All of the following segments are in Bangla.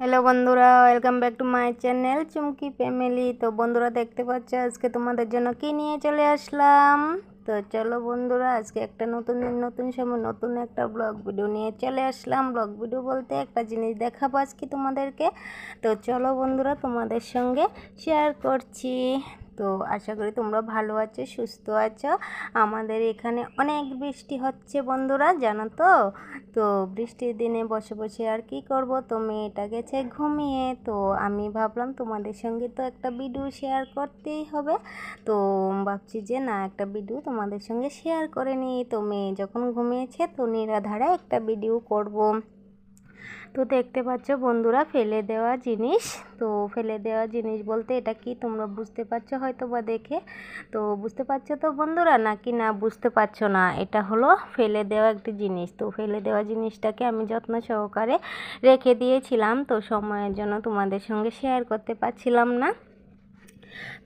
হ্যালো বন্ধুরা welcome back to my channel Chumki family তো বন্ধুরা, দেখতে পাচ্ছ, আজকে তোমাদের জন্য কি নিয়ে চলে আসলাম? তো চলো বন্ধুরা, আজকে একটা নতুন নতুন সময়, নতুন একটা ব্লগ ভিডিও নিয়ে চলে আসলাম। ব্লগ ভিডিও বলতে একটা জিনিস দেখাবো আজকে তোমাদেরকে। তো চলো বন্ধুরা, তোমাদের সঙ্গে শেয়ার করছি। তো আশা করি তোমরা ভালো আছো, সুস্থ আছো। আমাদের এখানে অনেক বৃষ্টি হচ্ছে বন্ধুরা, জানো তো? তো বৃষ্টির দিনে বসে বসে আর কি করব? তো মেয়েটা গেছে ঘুমিয়ে, তো আমি ভাবলাম তোমাদের সঙ্গে তো একটা ভিডিও শেয়ার করতেই হবে। তো ভাবছি যে না, একটা ভিডিও তোমাদের সঙ্গে শেয়ার করে নিই। তো মেয়ে যখন ঘুমিয়েছে, তো নিরাধারে একটা ভিডিও করব। তো দেখতে পাচ্ছ বন্ধুরা, ফেলে দেওয়া জিনিস। তো ফেলে দেওয়া জিনিস বলতে এটা কি তোমরা বুঝতে পারছ হয়তো বা দেখে? তো বুঝতে পারছ তো বন্ধুরা, নাকি না বুঝতে পারছ না? এটা হলো ফেলে দেওয়া একটি জিনিস। তো ফেলে দেওয়া জিনিসটাকে আমি যত্ন সহকারে রেখে দিয়েছিলাম। তো সময়ের জন্য তোমাদের সঙ্গে শেয়ার করতে পারছিলাম না।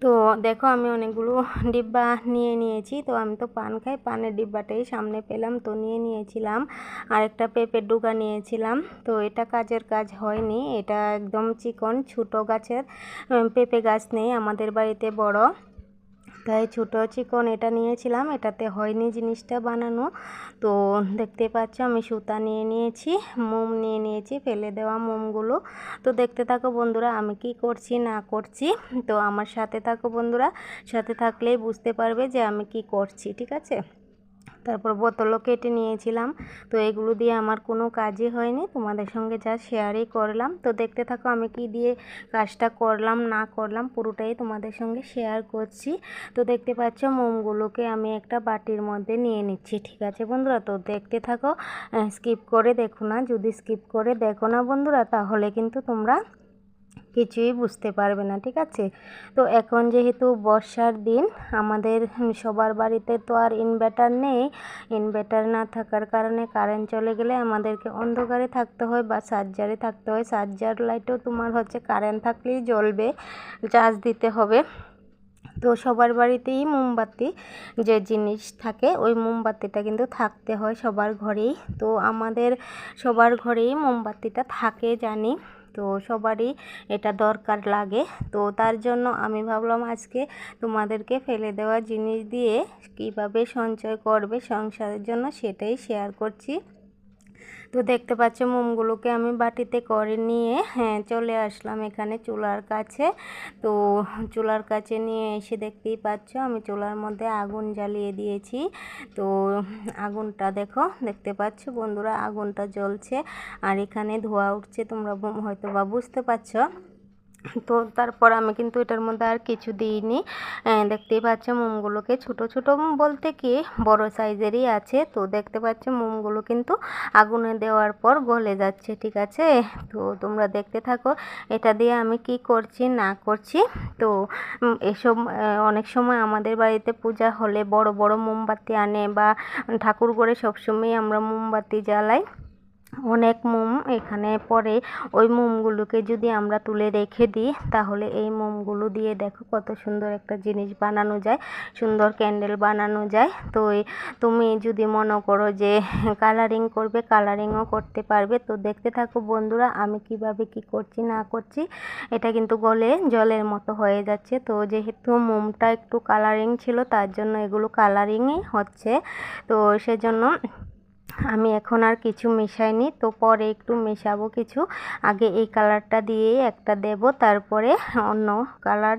তো দেখো আমি অনেকগুলো ডিব্বা নিয়ে নিয়েছি। তো আমি তো পান খাই, পানের ডিব্বাটাই সামনে পেলাম, তো নিয়ে নিয়েছিলাম। আর একটা পেঁপের ডুগা নিয়েছিলাম। তো এটা কাজের কাজ হয়নি, এটা একদম চিকন, ছোটো গাছের পেঁপে গাছ নেই আমাদের বাড়িতে বড়। তাই ছোটো চিকন এটা নিয়েছিলাম। এটাতে হয়নি জিনিসটা বানানো। তো দেখতে পাচ্ছ আমি সুতা নিয়ে নিয়েছি, মোম নিয়ে নিয়েছি, ফেলে দেওয়া মোমগুলো। তো দেখতে থাকো বন্ধুরা, আমি কি করছি, না করছি। তো আমার সাথে থাকো বন্ধুরা, সাথে থাকলেই বুঝতে পারবে যে আমি কি করছি, ঠিক আছে? তারপর বোতলও কেটে নিয়েছিলাম। তো এগুলো দিয়ে আমার কোনো কাজই হয়নি। তোমাদের সঙ্গে যা শেয়ারই করলাম। তো দেখতে থাকো আমি কি দিয়ে কাজটা করলাম, না করলাম, পুরোটাই তোমাদের সঙ্গে শেয়ার করছি। তো দেখতে পাচ্ছ মোমগুলোকে আমি একটা বাটির মধ্যে নিয়ে নিচ্ছি, ঠিক আছে বন্ধুরা? তো দেখতে থাকো স্কিপ করে দেখো না। যদি স্কিপ করে দেখো না বন্ধুরা, তাহলে কিন্তু তোমরা কিছুই বুঝতে পারবে না, ঠিক আছে? তো এখন যেহেতু বর্ষার দিন, আমাদের সবার বাড়িতে তো আর ইনভার্টার নেই। ইনভার্টার না থাকার কারণে কারেন্ট চলে গেলে আমাদেরকে অন্ধকারে থাকতে হয় বা চার্জারে থাকতে হয়। চার্জার লাইটও তোমার হচ্ছে কারেন্ট থাকলেই জ্বলবে চার্জ দিতে হবে। তো সবার বাড়িতেই মোমবাতি যে জিনিস থাকে, ওই মোমবাতিটা কিন্তু থাকতে হয় সবার ঘরেই। তো আমাদের সবার ঘরেই মোমবাতিটা থাকে, জানি। তো সবারই এটা দরকার লাগে। তো তার জন্য আমি ভাবলাম আজকে তোমাদেরকে ফেলে দেওয়া জিনিস দিয়ে কীভাবে সঞ্চয় করবে সংসারের জন্য সেটাই শেয়ার করছি। তো দেখতে পাচ্ছ মোমগুলোকে আমি বাটিতে করে নিয়ে হ্যাঁ চলে আসলাম এখানে চুলার কাছে। তো চুলার কাছে নিয়ে এসে দেখতেই পাচ্ছ আমি চুলার মধ্যে আগুন জ্বালিয়ে দিয়েছি। তো আগুনটা দেখো, দেখতে পাচ্ছ বন্ধুরা, আগুনটা জ্বলছে। আর এখানে ধোয়া উঠছে, তোমরা হয়তো বা বুঝতে পারছ। তো তারপর আমি কিন্তু এটার মধ্যে আর কিছু দিইনি। দেখতেই পাচ্ছ মোমগুলোকে ছোট ছোট বলতে কি বড় সাইজেরই আছে। তো দেখতে পাচ্ছ মোমগুলো কিন্তু আগুনে দেওয়ার পর গলে যাচ্ছে, ঠিক আছে? তো তোমরা দেখতে থাকো, এটা দিয়ে আমি কি করছি, না করছি? তো এসব অনেক সময় আমাদের বাড়িতে পূজা হলে বড় বড় মোমবাতি আনে বা ঠাকুর করে সবসময় আমরা মোমবাতি জ্বালাই। অনেক মোম এখানে পরে ওই মোমগুলোকে যদি আমরা তুলে রেখে দিই, তাহলে এই মোমগুলো দিয়ে দেখো কত সুন্দর একটা জিনিস বানানো যায়, সুন্দর ক্যান্ডেল বানানো যায়। তো তুমি যদি মনে করো যে কালারিং করবে কালারিংও করতে পারবে। তো দেখতে থাকো বন্ধুরা, আমি কীভাবে কি করছি, না করছি, এটা কিন্তু গলে জলের মতো হয়ে যাচ্ছে। তো যেহেতু মোমটা একটু কালারিং ছিল, তার জন্য এগুলো কালারিংই হচ্ছে। তো সেজন্য আমি এখন আর কিছু মেশাইনি, তো পরে একটু মেশাবো কিছু। আগে এই কালারটা দিয়েই একটা দেব, তারপরে অন্য কালার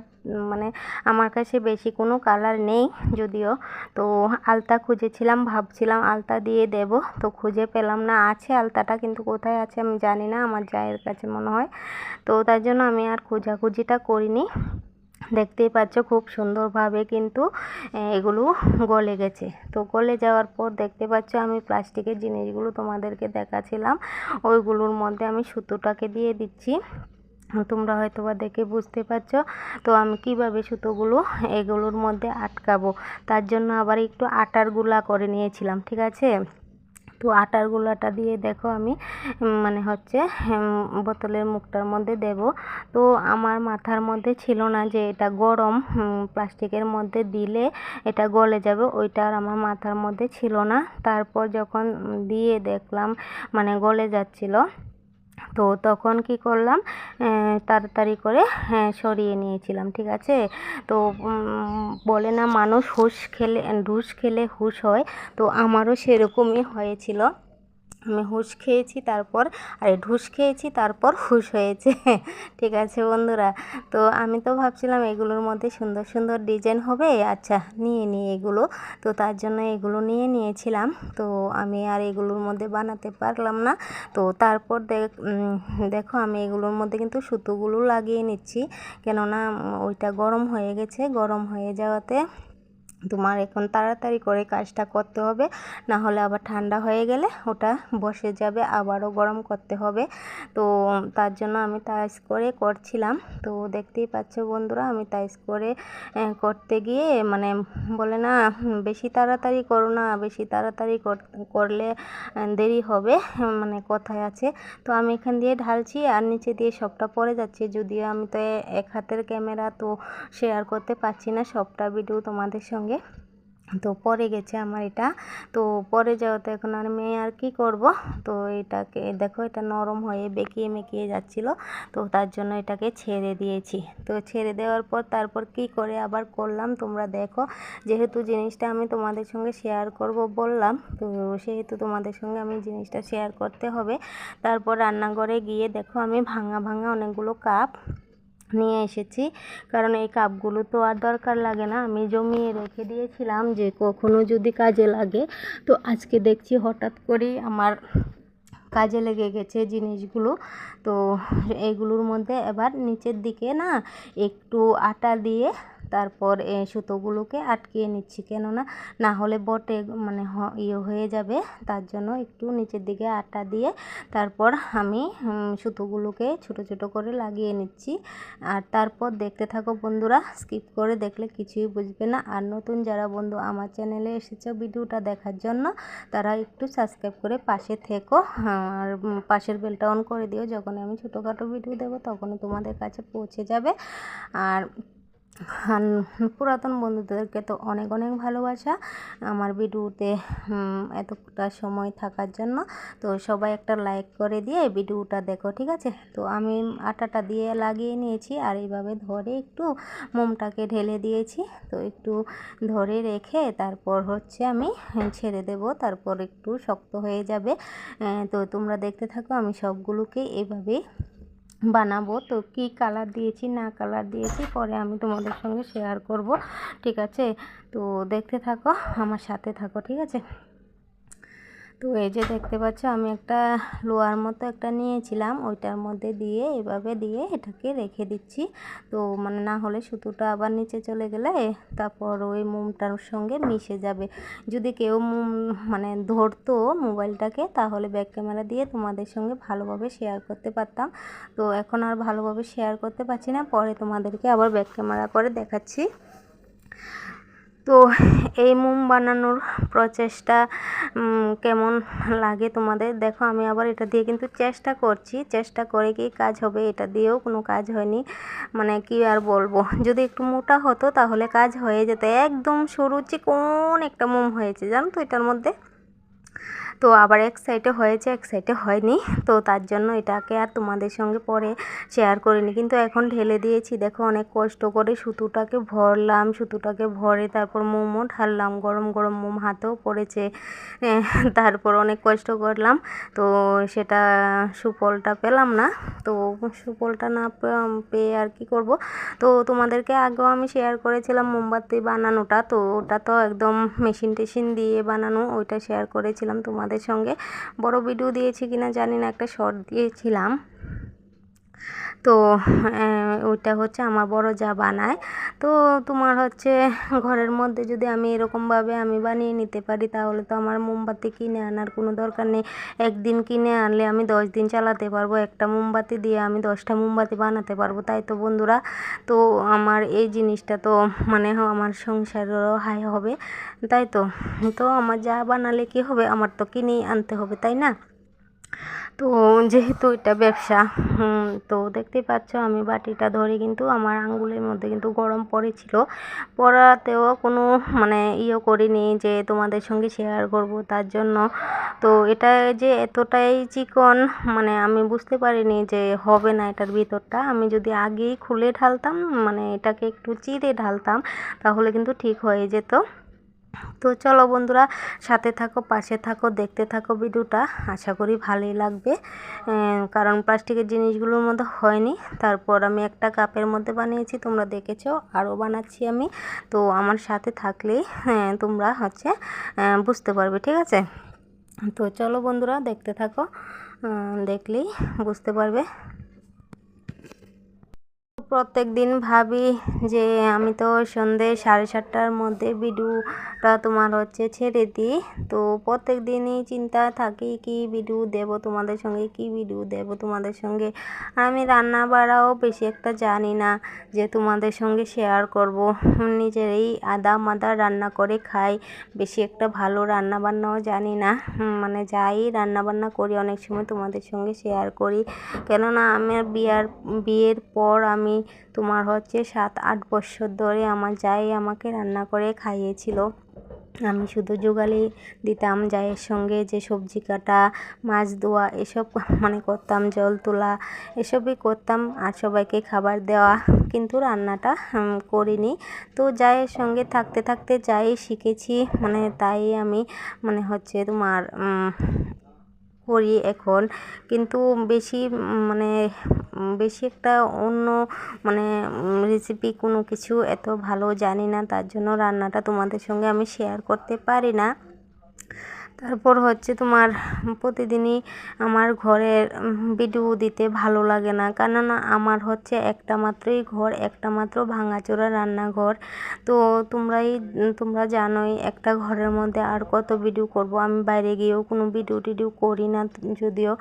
মানে আমার কাছে বেশি কোনো কালার নেই যদিও। তো আলতা খুঁজেছিলাম, ভাবছিলাম আলতা দিয়ে দেব, তো খুঁজে পেলাম না, আছে আলতাটা কিন্তু কোথায় আছে আমি জানি না, আমার জায়ের কাছে মনে হয়। তো তার জন্য আমি আর খোঁজাখুঁজিটা করিনি। দেখতেই পাচ্ছ খুব সুন্দরভাবে কিন্তু এগুলো গলে গেছে। তো গলে যাওয়ার পর দেখতে পাচ্ছ আমি প্লাস্টিকের জিনিসগুলো তোমাদেরকে দেখাছিলাম। ওইগুলোর মধ্যে আমি সুতোটাকে দিয়ে দিচ্ছি। তোমরা হয়তো বা দেখে বুঝতে পারছ, তো আমি কীভাবে সুতোগুলো এগুলোর মধ্যে আটকাবো। তার জন্য আবার একটু আটারগুলা করে নিয়েছিলাম, ঠিক আছে? তো আটার গোলাটা দিয়ে দেখো আমি মানে হচ্ছে বোতলের মুখটার মধ্যে দেব। তো আমার মাথার মধ্যে ছিল না যে এটা গরম প্লাস্টিকের মধ্যে দিলে এটা গলে যাবে, ওইটা আর আমার মাথার মধ্যে ছিল না। তারপর যখন দিয়ে দেখলাম মানে গলে যাচ্ছিল তো তখন কি করলাম তাড়াতাড়ি করে সরিয়ে নিয়েছিলাম, ঠিক আছে? তো বলে না মানুষ হুঁশ খেলে হুশ খেলে হুশ হয়, তো আমারও সেরকমই হয়েছিল। আমি হুঁশ খেয়েছি, তারপর আর ঢুস খেয়েছি, তারপর হুঁশ হয়েছে। ঠিক আছে বন্ধুরা, তো আমি তো ভাবছিলাম এগুলোর মধ্যে সুন্দর সুন্দর ডিজাইন হবে আচ্ছা নিয়ে নিই এগুলো। তো তার জন্য এগুলো নিয়ে নিয়েছিলাম, তো আমি আর এগুলোর মধ্যে বানাতে পারলাম না। তো তারপর দেখো আমি এগুলোর মধ্যে কিন্তু সুতোগুলো লাগিয়ে নিচ্ছি। কেননা ওইটা গরম হয়ে গেছে, গরম হয়ে যাওয়াতে তোমার এখন তাড়াতাড়ি করে কাজটা করতে হবে না হলে আবার ঠান্ডা হয়ে গেলে ওটা বসে যাবে, আবারও গরম করতে হবে। তো তার জন্য আমি তাইস করে করছিলাম। তো দেখতেই পাচ্ছ বন্ধুরা, আমি তাইস করে করতে গিয়ে মানে বলে না, বেশি তাড়াতাড়ি করো না, বেশি তাড়াতাড়ি করলে দেরি হবে মানে কথায় আছে। তো আমি এখান দিয়ে ঢালছি আর নিচে দিয়ে সবটা পড়ে যাচ্ছে, যদিও আমি তো এক হাতের ক্যামেরা তো শেয়ার করতে পারছি না সবটা ভিডিও তোমাদের সঙ্গে। তো পরে গেছে আমার এটা। তো পরে যাওয়াতে এখন আর মেয়ে আর কি করব, তো এটাকে দেখো এটা নরম হয়ে বেঁকিয়ে মেকিয়ে যাচ্ছিল, তো তার জন্য এটাকে ছেড়ে দিয়েছি। তো ছেড়ে দেওয়ার পর তারপর কি করে আবার করলাম তোমরা দেখো। যেহেতু জিনিসটা আমি তোমাদের সঙ্গে শেয়ার করব বললাম, তো সেহেতু তোমাদের সঙ্গে আমি জিনিসটা শেয়ার করতে হবে। তারপর রান্নাঘরে গিয়ে দেখো আমি ভাঙা ভাঙা অনেকগুলো কাপ নিয়ে এসেছি। কারণ এই কাপগুলো তো আর দরকার লাগে না। আমি জমিয়ে রেখে দিয়েছিলাম যে কখনো যদি কাজে লাগে। তো আজকে দেখছি হঠাৎ করেই আমার কাজে লেগে গেছে জিনিসগুলো। তো এইগুলোর মধ্যে এবার নিচের দিকে না একটু আটা দিয়ে তারপর সুতোগুলোকে আটকিয়ে নিচ্ছি। কেননা না হলে বটে মানে ইয়ে হয়ে যাবে। তার জন্য একটু নিচের দিকে আটা দিয়ে তারপর আমি সুতোগুলোকে ছোট ছোট করে লাগিয়ে নিচ্ছি। আর তারপর দেখতে থাকো বন্ধুরা, স্কিপ করে দেখলে কিছুই বুঝবে না। আর নতুন যারা বন্ধু আমার চ্যানেলে এসেছে ভিডিওটা দেখার জন্য, তারা একটু সাবস্ক্রাইব করে পাশে থেকো। আর পাশের বেলটা অন করে দিও। যখন আমি ছোটোখাটো ভিডিও দেবো, তখনই তোমাদের কাছে পৌঁছে যাবে। আর পুরাতন বন্ধুদেরকে তো অনেক অনেক ভালোবাসা। আমার ভিডিওতে এতটা সময় থাকার জন্য। তো সবাই একটা লাইক করে দিয়ে ভিডিওটা দেখো, ঠিক আছে? তো আমি আটাটা দিয়ে লাগিয়ে নিয়েছি আর এইভাবে ধরে একটু মোমটাকে ঢেলে দিয়েছি। তো একটু ধরে রেখে তারপর হচ্ছে আমি ছেড়ে দেব, তারপর একটু শক্ত হয়ে যাবে। তো তোমরা দেখতে থাকো, আমি সবগুলোকে এভাবেই বানাবো। তো কি কালার দিয়েছি, না কালার দিয়েছি, পরে আমি তোমাদের সঙ্গে শেয়ার করব। ঠিক আছে? তো দেখতে থাকো, আমার সাথে থাকো, ঠিক আছে? তো এই যে দেখতে পাচ্ছ, আমি একটা লোয়ার মতো একটা নিয়েছিলাম। ওইটার মধ্যে দিয়ে এভাবে দিয়ে এটাকে রেখে দিচ্ছি। তো মানে না হলে সুতোটা আবার নিচে চলে গেলে তারপর ওই মোমটার সঙ্গে মিশে যাবে। যদি কেউ মানে ধরতো মোবাইলটাকে, তাহলে ব্যাক ক্যামেরা দিয়ে তোমাদের সঙ্গে ভালোভাবে শেয়ার করতে পারতাম। তো এখন আর ভালোভাবে শেয়ার করতে পারছি না। পরে তোমাদেরকে আবার ব্যাক ক্যামেরা করে দেখাচ্ছি। তো এই মোম বানানোর প্রচেষ্টা কেমন লাগে তোমাদের? দেখো, আমি আবার এটা দিয়ে কিন্তু চেষ্টা করছি। চেষ্টা করে কি কাজ হবে, এটা দিয়েও কোনো কাজ হয়নি। মানে কি আর বলব? যদি একটু মোটা হতো তাহলে কাজ হয়ে যেত। একদম সরু কোন একটা মোম হয়েছে। জানো তো এটার মধ্যে? তো আবার এক সাইডে হয়েছে, এক সাইডে হয়নি। তো তার জন্য এটাকে আর তোমাদের সঙ্গে পরে শেয়ার করিনি। কিন্তু এখন ঢেলে দিয়েছি। দেখো অনেক কষ্ট করে সুতোটাকে ভরলাম, সুতোটাকে ভরে তারপর মোমো ঢাললাম, গরম গরম মোম হাতেও পড়েছে। তারপর অনেক কষ্ট করলাম। তো সেটা সুফলটা পেলাম না। তো সুফলটা না পেয়ে আর কি করব? তো তোমাদেরকে আগেও আমি শেয়ার করেছিলাম মোমবাতি বানানোটা। তো ওটা তো একদম মেশিন টেশিন দিয়ে বানানো, ওইটা শেয়ার করেছিলাম। তোমার তোমাদের সঙ্গে। বড় ভিডিও দিয়েছি কিনা জানি না একটা শর্ট দিয়েছিলাম। তো ওইটা হচ্ছে আমার বড় যা বানায়। তো তোমার হচ্ছে ঘরের মধ্যে যদি আমি এরকমভাবে আমি বানিয়ে নিতে পারি, তাহলে তো আমার মোমবাতি কিনে আনার কোনো দরকার নেই। একদিন কিনে আনলে আমি দশ দিন চালাতে পারব, একটা মোমবাতি দিয়ে আমি দশটা মোমবাতি বানাতে পারব, তাই তো বন্ধুরা? তো আমার এই জিনিসটা তো মানে আমার সংসারেরও হাই হবে, তাই তো? তো আমার যা বানালে কি হবে? আমার তো কিনেই আনতে হবে, তাই না? তো যেহেতু এটা ব্যবসা তো দেখতেই পাচ্ছ আমি বাটিটা ধরে কিন্তু আমার আঙ্গুলের মধ্যে কিন্তু গরম পড়েছিল। পড়াতেও কোনো মানে ইয়ে করিনি যে তোমাদের সঙ্গে শেয়ার করব তার জন্য। তো এটা যে এতটাই চিকন মানে আমি বুঝতে পারিনি যে হবে না এটার ভিতরটা। আমি যদি আগেই খুলে ঢালতাম মানে এটাকে একটু চিড়ে ঢালতাম, তাহলে কিন্তু ঠিক হয়ে যেত। তো চলো বন্ধুরা সাথে থাকো পাশে থাকো দেখতে থাকো ভিডিওটা। আশা করি ভালোই লাগবে। কারণ প্লাস্টিকের জিনিসগুলোর মধ্যে হয়নি। তারপর আমি একটা কাপের মধ্যে বানিয়েছি তোমরা দেখেছ আরও বানাচ্ছি আমি। তো আমার সাথে থাকলেই হ্যাঁ, তোমরা হচ্ছে বুঝতে পারবে ঠিক আছে? তো চলো বন্ধুরা দেখতে থাকো দেখলেই বুঝতে পারবে। প্রত্যেক দিন ভাবি যে আমি তো সন্ধে সাড়ে সাতটার মধ্যে ভিডিওটা তোমার হচ্ছে ছেড়ে দিই। তো প্রত্যেক দিনই চিন্তা থাকি, কি ভিডিও দেব তোমাদের সঙ্গে, কি ভিডিও দেব তোমাদের সঙ্গে? আর আমি রান্না বাড়াও বেশি একটা জানি না যে তোমাদের সঙ্গে শেয়ার করব। নিজেরই আদা মাদা রান্না করে খাই, বেশি একটা ভালো রান্না বান্নাও জানি না। মানে যাই রান্না বান্না করি, অনেক সময় তোমাদের সঙ্গে শেয়ার করি। কেননা আমার বিয়ার, বিয়ের পর আমি তোমার হচ্ছে সাত, আট বছর ধরে আমার যাই আমাকে রান্না করে খাইয়েছিল। আমি শুধু যোগালি দিতাম জায়ের সঙ্গে যে সবজি কাটা, মাছ ধোয়া, এসব মানে করতাম, জল তোলা, এসবই করতাম আর সবাইকে খাবার দেওয়া। কিন্তু রান্নাটা করিনি। তো জায়ের সঙ্গে থাকতে থাকতে যাই শিখেছি মানে তাই আমি মানে হচ্ছে তোমার করি এখন। কিন্তু বেশি মানে বেশি একটা অন্য মানে রেসিপি কোনো কিছু এত ভালো জানি না। তার জন্য রান্নাটা তোমাদের সঙ্গে আমি শেয়ার করতে পারি না। তারপর হচ্ছে তোমার প্রতিদিনই আমার ঘরের ভিডিও দিতে ভালো লাগে না। কেননা আমার হচ্ছে একটা মাত্রই ঘর, একটা মাত্র ভাঙাচোরা রান্নাঘর। তো তোমরাই, তোমরা জানোই একটা ঘরের মধ্যে আর কত ভিডিও করব। আমি বাইরে গিয়েও কোনো ভিডিও টিডিও করি না যদিও।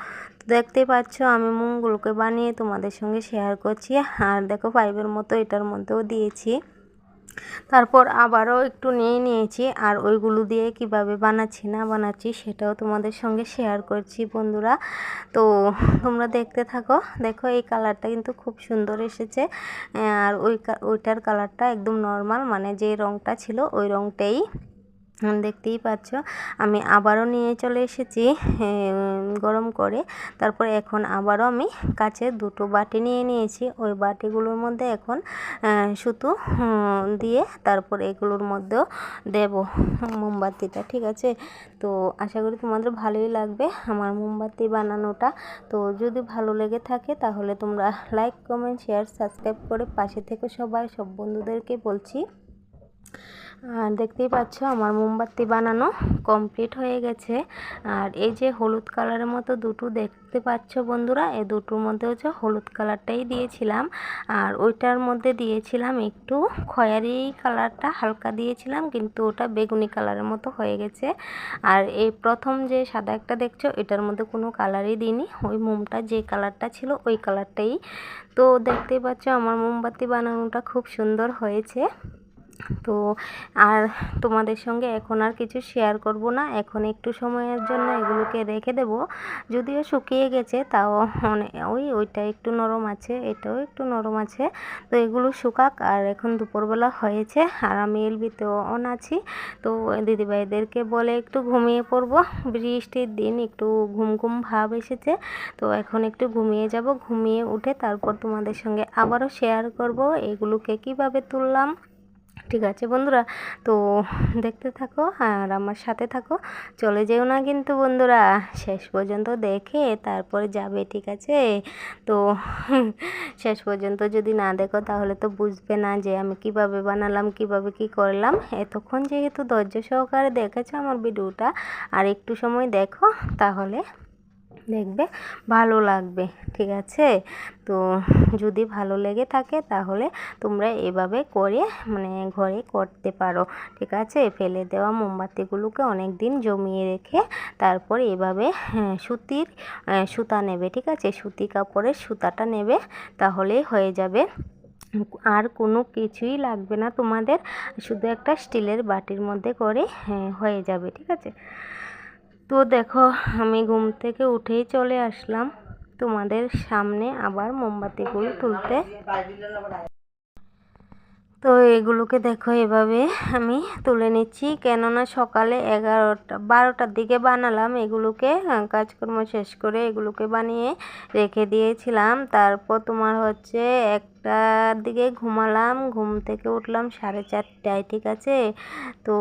দেখতে পাচ্ছ আমি মুখগুলোকে বানিয়ে তোমাদের সঙ্গে শেয়ার করছি। আর দেখো পাইপের মতো এটার মধ্যেও দিয়েছি। তারপর আবারও একটু নিয়ে নিয়েছি আর ওইগুলো দিয়ে কীভাবে বানাচ্ছি, না বানাচ্ছি সেটাও তোমাদের সঙ্গে শেয়ার করছি বন্ধুরা। তো তোমরা দেখতে থাকো, দেখো এই কালারটা কিন্তু খুব সুন্দর এসেছে। আর ওই ওইটার কালারটা একদম নর্মাল মানে যে রঙটা ছিল ওই রঙটাই দেখতেই পাচ্ছ, আমি আবারও নিয়ে চলে এসেছি গরম করে। তারপর এখন আবারও আমি কাছে দুটো বাটি নিয়ে নিয়েছি। ওই বাটিগুলোর মধ্যে এখন সুতো দিয়ে তারপর এগুলোর মধ্যেও দেব মোমবাতিটা, ঠিক আছে? তো আশা করি তোমাদের ভালোই লাগবে আমার মোমবাতি বানানোটা। তো যদি ভালো লেগে থাকে তাহলে তোমরা লাইক কমেন্ট শেয়ার সাবস্ক্রাইব করে পাশে থেকে সবাই, সব বন্ধুদেরকে বলছি। আর দেখতেই পাচ্ছ আমার মোমবাতি বানানো কমপ্লিট হয়ে গেছে। আর এই যে হলুদ কালারের মতো দুটো দেখতে পাচ্ছ বন্ধুরা এই দুটোর মধ্যে হচ্ছে হলুদ কালারটাই দিয়েছিলাম। আর ওইটার মধ্যে দিয়েছিলাম একটু খয়েরি কালারটা হালকা দিয়েছিলাম, কিন্তু ওটা বেগুনি কালারের মতো হয়ে গেছে। আর এই প্রথম যে সাদা একটা দেখছ, এটার মধ্যে কোনো কালারই দিইনি। ওই মোমটা যে কালারটা ছিল, ওই কালারটাই তো দেখতেই পাচ্ছ আমার মোমবাতি বানানোটা খুব সুন্দর হয়েছে। তো আর তোমাদের সঙ্গে এখন আর কিছু শেয়ার করব না। এখন একটু সময়ের জন্য এগুলোকে রেখে দেব। যদিও শুকিয়ে গেছে, তাও মানে ওই ওইটা একটু নরম আছে, এটাও একটু নরম আছে। তো এগুলো শুকাক, আর এখন দুপুরবেলা হয়েছে, আর আমি এলবিতেও অন আছি। তো দিদিভাইদেরকে বলে একটু ঘুমিয়ে পড়ব। বৃষ্টির দিন একটু ঘুম ঘুম ভাব এসেছে, তো এখন একটু ঘুমিয়ে যাব। ঘুমিয়ে উঠে তারপর তোমাদের সঙ্গে আবারও শেয়ার করব। এগুলোকে কীভাবে তুললাম ঠিক আছে বন্ধুরা, তো দেখতে থাকো আর আমার সাথে থাকো। চলে যেও না কিন্তু বন্ধুরা, শেষ পর্যন্ত দেখে তারপরে যাবে, ঠিক আছে? তো শেষ পর্যন্ত যদি না দেখো তাহলে তো বুঝবে না যে আমি কীভাবে বানালাম, কীভাবে কি করলাম। এতক্ষণ যেহেতু ধৈর্য সহকারে দেখেছ আমার ভিডিওটা, আর একটু সময় দেখো তাহলে দেখবে ভালো লাগবে ঠিক আছে? তো যদি ভালো লেগে থাকে তাহলে তোমরা এভাবে করে মানে ঘরে করতে পারো ঠিক আছে? ফেলে দেওয়া মোমবাতিগুলোকে অনেক দিন জমিয়ে রেখে তারপর এভাবে হ্যাঁ, সুতির সুতা নেবে ঠিক আছে? সুতি কাপড়ের সুতাটা নেবে তাহলেই হয়ে যাবে। আর কোনো কিছুই লাগবে না তোমাদের শুধু একটা স্টিলের বাটির মধ্যে করে হ্যাঁ, হয়ে যাবে ঠিক আছে? তো দেখো আমি ঘুম থেকে উঠেই চলে আসলাম তোমাদের সামনে আবার মোমবাতিগুলো তুলতে। তো এগুলোকে দেখো এভাবে আমি তুলে নিচ্ছি। কেননা সকালে এগারোটা, বারোটার দিকে বানালাম এগুলোকে। কাজকর্ম শেষ করে এগুলোকে বানিয়ে রেখে দিয়েছিলাম। তারপর তোমার হচ্ছে একটার দিকে ঘুমালাম। ঘুম থেকে উঠলাম সাড়ে চারটায়, ঠিক আছে? তো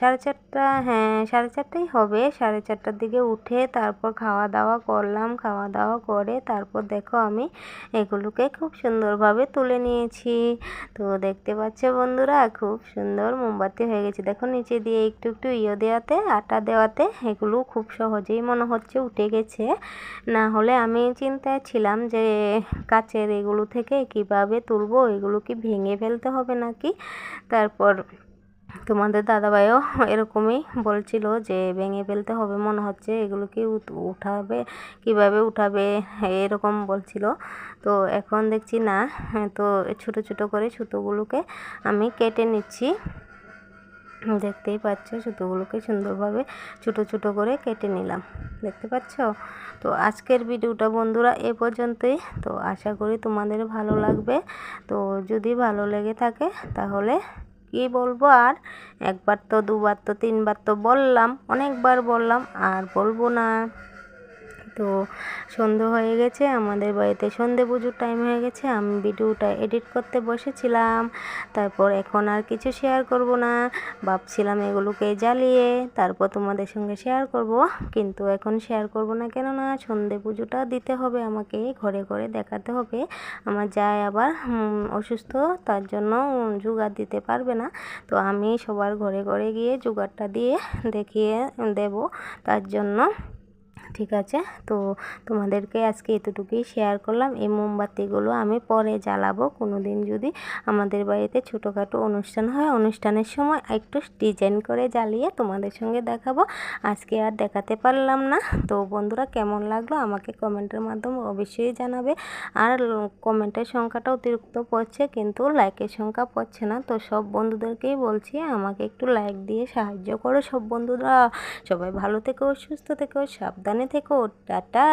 সাড়ে চারটা হ্যাঁ সাড়ে চারটাই হবে। সাড়ে চারটার দিকে উঠে তারপর খাওয়া দাওয়া করলাম। খাওয়া দাওয়া করে তারপর দেখো আমি এগুলোকে খুব সুন্দরভাবে তুলে নিয়েছি। তো দেখতে পাচ্ছ বন্ধুরা, খুব সুন্দর মোমবাতি হয়ে গেছে। দেখো নিচে দিয়ে একটু একটু ইয়ে দেওয়াতে, আটা দেওয়াতে, এগুলো খুব সহজেই মনে হচ্ছে উঠে গেছে। না হলে আমি চিন্তায় ছিলাম যে কাচের এগুলো থেকে কীভাবে তুলবো, এগুলো কি ভেঙে ফেলতে হবে নাকি? তারপর তোমাদের দাদাভাইও এরকমই বলছিল যে, ভেঙে ফেলতে হবে মনে হচ্ছে এগুলো কি উঠাবে, কীভাবে উঠাবে? এরকম বলছিল। তো এখন দেখছি না তো ছোট ছোট করে সুতোগুলোকে আমি কেটে নিচ্ছি। দেখতেই পাচ্ছ, সুতোগুলোকে সুন্দরভাবে ছোট ছোট করে কেটে নিলাম। দেখতে পাচ্ছ? তো আজকের ভিডিওটা বন্ধুরা এ পর্যন্তই। তো আশা করি তোমাদের ভালো লাগবে। তো যদি ভালো লেগে থাকে, তাহলে কি বলব আর? একবার তো, দুবার তো, তিনবার তো বললাম, অনেকবার বললাম, আর বলব না। তো সন্ধে হয়ে গেছে, আমাদের বাড়িতে সন্ধে পুজোর টাইম হয়ে গেছে, আমি ভিডিওটা এডিট করতে বসেছিলাম, তারপর এখন আর কিছু শেয়ার করব না, ভাবছিলাম এগুলোকে জ্বালিয়ে তারপর তোমাদের সঙ্গে শেয়ার করব, কিন্তু এখন শেয়ার করব না কেননা সন্ধে পুজোটা দিতে হবে আমাকে, ঘরে ঘরে দেখাতে হবে, আমার যায় আবার অসুস্থ, তার জন্য জোগাড় দিতে পারবে না, তো আমি সবার ঘরে ঘরে গিয়ে জোগাড়টা দিয়ে দেখিয়ে দেব, তার জন্য ঠিক আছে? তো তোমাদেরকে আজকে এতটুকুই শেয়ার করলাম। এই মোমবাতিগুলো আমি পরে জ্বালাবো। কোনো দিন যদি আমাদের বাড়িতে ছোটোখাটো অনুষ্ঠান হয়, অনুষ্ঠানের সময় একটু ডিজাইন করে জ্বালিয়ে তোমাদের সঙ্গে দেখাবো। আজকে আর দেখাতে পারলাম না। তো বন্ধুরা, কেমন লাগল? আমাকে কমেন্টের মাধ্যমে অবশ্যই জানাবে। আর কমেন্টের সংখ্যাটা অতিরিক্ত পড়ছে, কিন্তু লাইকের সংখ্যা পড়ছে না। তো সব বন্ধুদেরকেই বলছি, আমাকে একটু লাইক দিয়ে সাহায্য করো সব বন্ধুরা। সবাই ভালো থেকো, সুস্থ থেকো সাবধানে থেকো টাটা।